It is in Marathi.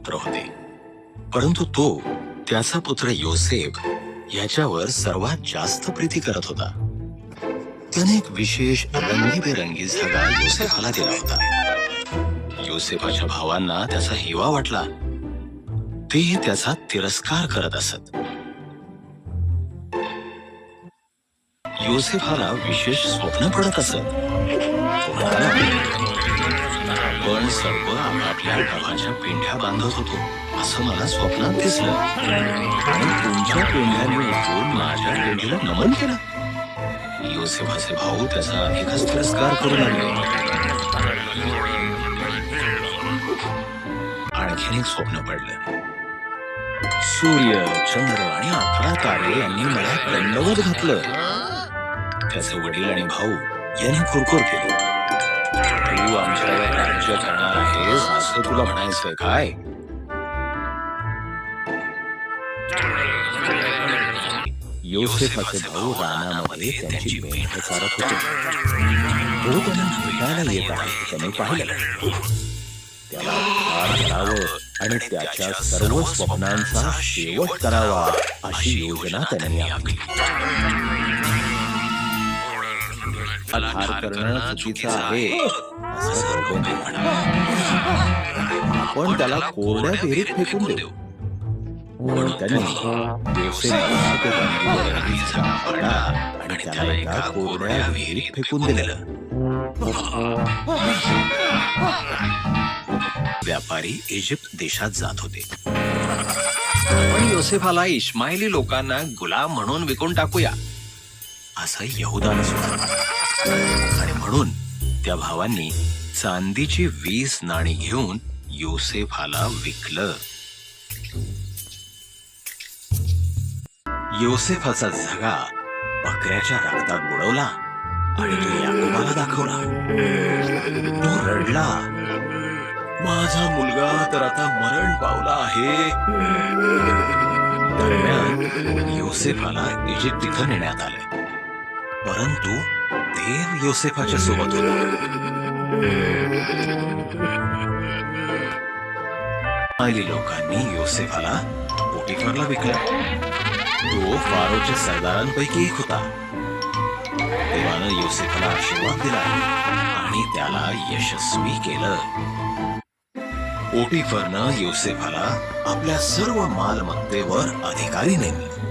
पुत्र होते. परंतु तो त्याचा पुत्र योसेफ याच्यावर सर्वात जास्त प्रीती करत होता. त्याने एक विशेष रंगीबेरंगी झगा योसेफाला दिला होता. योसेफाच्या भावांना त्याचा हेवा वाटला. ते त्याचा तिरस्कार करत असत. योसेफाला विशेष स्वप्न पडत असत. तो आपण सर्व आपापल्या गावाच्या पेंढ्या बांधत होतो. असं मला स्वप्नात दिसलं. आणि तुमच्या पेंढ्याने उठून माझ्या पेंढीला नमन केलं. योसेफाचे भाऊ त्याचा अधिकच तिरस्कार करू लागले. आणखीन एक स्वप्न पडलं. सूर्य चंद्र आणि अकरा तारे यांनी मला दंडवत घातलं. त्याचे वडील आणि भाऊ यांनी खुरखुर केली. तू आमच्यावर राज्य करणार आहेस असं तुला म्हणायचंय काय योसेफाचे भाऊ रानामध्ये त्यांची मेंढ चारत होते तो त्यांना भेटायला येत आहे त्याने पाहिलं त्याला ठार करावं आणि त्याच्या सर्व स्वप्नांचा शेवट करावा अशी योजना त्यांनी आखली ठार करणं चुकीचं आहे. असं म्हणाले आपण त्याला कोरड्या विहिरीत फेकून देऊ. म्हणून त्यांनी योसेफला तो रंगीबेरंगी झगा पाडला आणि त्याला एका कोरड्या विहिरीत फेकून दिलेलं व्यापारी इजिप्त देशात जात होते. पण योसेफाला इस्माइली लोकांना गुलाम म्हणून विकून टाकूया. असं यहुदानं सुचवलं आणि म्हणून त्या भावांनी चांदीची वीस नाणी घेऊन योसेफाला विकलं. योसेफाचा झगा बकऱ्याच्या रक्तात बुडवला आणि तो याकोबाला दाखवला. तो रडला माझा मुलगा तर आता मरण पावला आहे. दरम्यान योसेफाला इजिप्त तिथं नेण्यात आलं. परंतु देव योसेफाच्या सोबत होता. लोकांनी योसेफाला पोटीफरला विकला. तो फारोच्या सरदारांपैकी एक होता. देवानं योसेफाला आशीर्वाद दिला आणि त्याला यशस्वी केलं. पोटिफरनं योसेफाला आपल्या सर्व मालमत्तेवर अधिकारी नेमले.